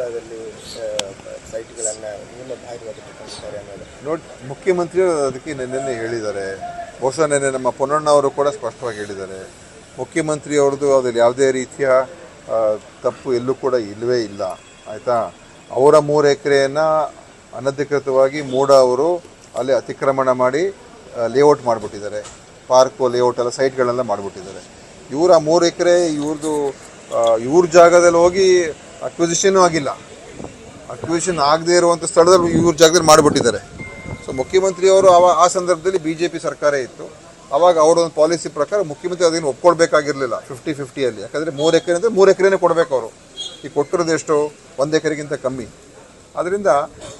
ಮೂಡಾದಲ್ಲಿ ಸೈಟ್ಗಳನ್ನ ನಿಮ್ಮ ಬಾಹಿರವಾಗಿಟ್ಟುಕೊಂಡಿದ್ದಾರೆ ಅನ್ನೋದು. ನೋಡಿ, ಮುಖ್ಯಮಂತ್ರಿಯವರು ಅದಕ್ಕೆ ನಿನ್ನೆ ಹೇಳಿದ್ದಾರೆ. ಬಹುಶಃ ನಿನ್ನೆ ನಮ್ಮ ಪೊನ್ನಣ್ಣ ಅವರು ಕೂಡ ಸ್ಪಷ್ಟವಾಗಿ ಹೇಳಿದ್ದಾರೆ. ಮುಖ್ಯಮಂತ್ರಿ ಅವ್ರದ್ದು ಅದ್ರಲ್ಲಿ ಯಾವುದೇ ರೀತಿಯ ತಪ್ಪು ಎಲ್ಲೂ ಕೂಡ ಇಲ್ಲವೇ ಇಲ್ಲ. ಆಯಿತಾ? ಅವರ ಮೂರು ಎಕರೆಯನ್ನು ಅನಧಿಕೃತವಾಗಿ ಮೂಡ ಅವರು ಅಲ್ಲಿ ಅತಿಕ್ರಮಣ ಮಾಡಿ ಲೇಔಟ್ ಮಾಡಿಬಿಟ್ಟಿದ್ದಾರೆ. ಪಾರ್ಕು ಲೇಔಟ್ ಎಲ್ಲ ಸೈಟ್ಗಳೆಲ್ಲ ಮಾಡಿಬಿಟ್ಟಿದ್ದಾರೆ. ಇವರ ಮೂರು ಎಕರೆ, ಇವ್ರದ್ದು ಇವ್ರ ಜಾಗದಲ್ಲಿ ಹೋಗಿ ಅಕ್ವಿಸಿಷನೂ ಆಗಿಲ್ಲ. ಅಕ್ವಿಸಿಷನ್ ಆಗದೇ ಇರುವಂಥ ಸ್ಥಳದಲ್ಲಿ ಇವ್ರ ಜಾಗದಲ್ಲಿ ಮಾಡಿಬಿಟ್ಟಿದ್ದಾರೆ. ಸೊ ಮುಖ್ಯಮಂತ್ರಿಯವರು ಅವ, ಆ ಸಂದರ್ಭದಲ್ಲಿ ಬಿ ಜೆ ಪಿ ಸರ್ಕಾರ ಇತ್ತು. ಅವಾಗ ಅವರೊಂದು ಪಾಲಿಸಿ ಪ್ರಕಾರ ಮುಖ್ಯಮಂತ್ರಿ ಅದನ್ನು ಒಪ್ಕೊಳ್ಬೇಕಾಗಿರಲಿಲ್ಲ ಫಿಫ್ಟಿ ಫಿಫ್ಟಿಯಲ್ಲಿ ಯಾಕಂದರೆ ಮೂರು ಎಕರೆ ಅಂದರೆ ಮೂರು ಎಕರೆನೇ ಕೊಡಬೇಕು ಅವರು. ಈಗ ಕೊಟ್ಟಿರೋದು ಎಷ್ಟು? ಒಂದು ಎಕರೆಗಿಂತ ಕಮ್ಮಿ. ಅದರಿಂದ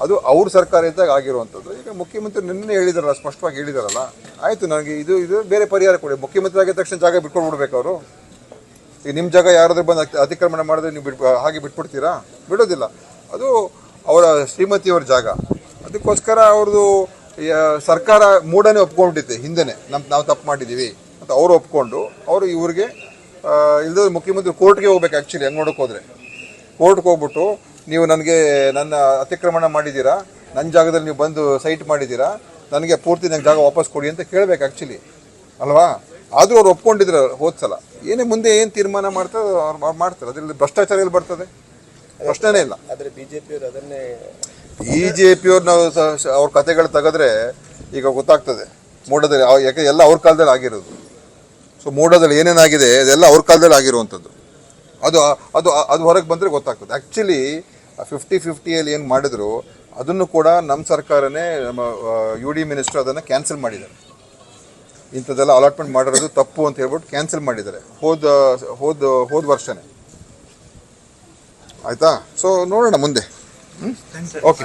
ಅದು ಅವ್ರ ಸರ್ಕಾರ ಇದ್ದಾಗ ಆಗಿರುವಂಥದ್ದು. ಈಗ ಮುಖ್ಯಮಂತ್ರಿ ನಿನ್ನೆ ಹೇಳಿದಾರಲ್ಲ, ಸ್ಪಷ್ಟವಾಗಿ ಹೇಳಿದಾರಲ್ಲ. ಆಯಿತು, ನನಗೆ ಇದು ಇದು ಬೇರೆ ಪರಿಹಾರ ಕೊಡಿ. ಮುಖ್ಯಮಂತ್ರಿ ಆಗಿದ ತಕ್ಷಣ ಜಾಗ ಬಿಟ್ಕೊಡ್ಬಿಡ್ಬೇಕು ಅವರು. ಈಗ ನಿಮ್ಮ ಜಾಗ ಯಾರಾದರೂ ಬಂದು ಅತಿ- ಅತಿಕ್ರಮಣ ಮಾಡಿದ್ರೆ ನೀವು ಬಿಟ್ ಹಾಗೆ ಬಿಟ್ಬಿಡ್ತೀರಾ? ಬಿಡೋದಿಲ್ಲ. ಅದು ಅವರ ಶ್ರೀಮತಿಯವ್ರ ಜಾಗ. ಅದಕ್ಕೋಸ್ಕರ ಅವ್ರದ್ದು ಸರ್ಕಾರ ಮೂಡನೇ ಒಪ್ಕೊಂಡ್ಬಿಟ್ಟಿದೆ, ಹಿಂದೆನೆ. ನಮ್ಮ ನಾವು ತಪ್ಪು ಮಾಡಿದ್ದೀವಿ ಅಂತ ಅವರು ಒಪ್ಕೊಂಡು, ಅವರು ಇವ್ರಿಗೆ ಇಲ್ಲದ ಮುಖ್ಯಮಂತ್ರಿ ಕೋರ್ಟ್ಗೆ ಹೋಗ್ಬೇಕು ಆ್ಯಕ್ಚುಲಿ ಹಂಗೆ ನೋಡೋಕೆ ಹೋದರೆ. ಕೋರ್ಟ್ಗೆ ಹೋಗ್ಬಿಟ್ಟು, ನೀವು ನನಗೆ ನನ್ನ ಅತಿಕ್ರಮಣ ಮಾಡಿದ್ದೀರಾ ನನ್ನ ಜಾಗದಲ್ಲಿ ನೀವು ಬಂದು ಸೈಟ್ ಮಾಡಿದ್ದೀರಾ ನನಗೆ ಪೂರ್ತಿ ನನಗೆ ಜಾಗ ವಾಪಸ್ ಕೊಡಿ ಅಂತ ಕೇಳಬೇಕು ಆ್ಯಕ್ಚುಲಿ ಅಲ್ವಾ? ಆದರೂ ಅವ್ರು ಒಪ್ಕೊಂಡಿದ್ರು ಹೋದ ಸಲ ಏನೇ ಮುಂದೆ ಏನು ತೀರ್ಮಾನ ಮಾಡ್ತಾರೆ ಅವ್ರು ಮಾಡ್ತಾರೆ. ಅದರಲ್ಲಿ ಭ್ರಷ್ಟಾಚಾರ ಎಲ್ಲಿ ಬರ್ತದೆ. ಪ್ರಶ್ನೆನೇ ಇಲ್ಲ. ಆದರೆ ಬಿ ಜೆ ಪಿಯವರು ಅದನ್ನೇ ಬಿ ಜೆ ಪಿಯವ್ರು ನಾವು ಅವ್ರ ಕತೆಗಳು ತೆಗೆದ್ರೆ ಈಗ ಗೊತ್ತಾಗ್ತದೆ. ಮೂಡದಲ್ಲಿ ಯಾಕೆ ಎಲ್ಲ ಅವ್ರ ಕಾಲದಲ್ಲಿ ಆಗಿರೋದು. ಸೊ ಮೂಡದಲ್ಲಿ ಏನೇನಾಗಿದೆ ಅದೆಲ್ಲ ಅವ್ರ ಕಾಲದಲ್ಲಿ ಆಗಿರುವಂಥದ್ದು. ಅದು ಅದು ಅದು ಹೊರಗೆ ಬಂದರೆ ಗೊತ್ತಾಗ್ತದೆ. ಆ್ಯಕ್ಚುಲಿ ಫಿಫ್ಟಿ ಫಿಫ್ಟಿಯಲ್ಲಿ ಏನು ಮಾಡಿದ್ರು ಅದನ್ನು ಕೂಡ ನಮ್ಮ ಸರ್ಕಾರನೇ ನಮ್ಮ ಯು ಡಿ ಮಿನಿಸ್ಟರ್ ಅದನ್ನು ಕ್ಯಾನ್ಸಲ್ ಮಾಡಿದ್ದಾರೆ. ಇಂಥದ್ದೆಲ್ಲ ಅಲಾಟ್ಮೆಂಟ್ ಮಾಡಿರೋದು ತಪ್ಪು ಅಂತ ಹೇಳ್ಬಿಟ್ಟು ಕ್ಯಾನ್ಸಲ್ ಮಾಡಿದ್ದಾರೆ. ಹೋದ ಹೋದ ಹೋದ ವರ್ಷನೇ. ಆಯಿತಾ? ಸೊ ನೋಡೋಣ ಮುಂದೆ. ಓಕೆ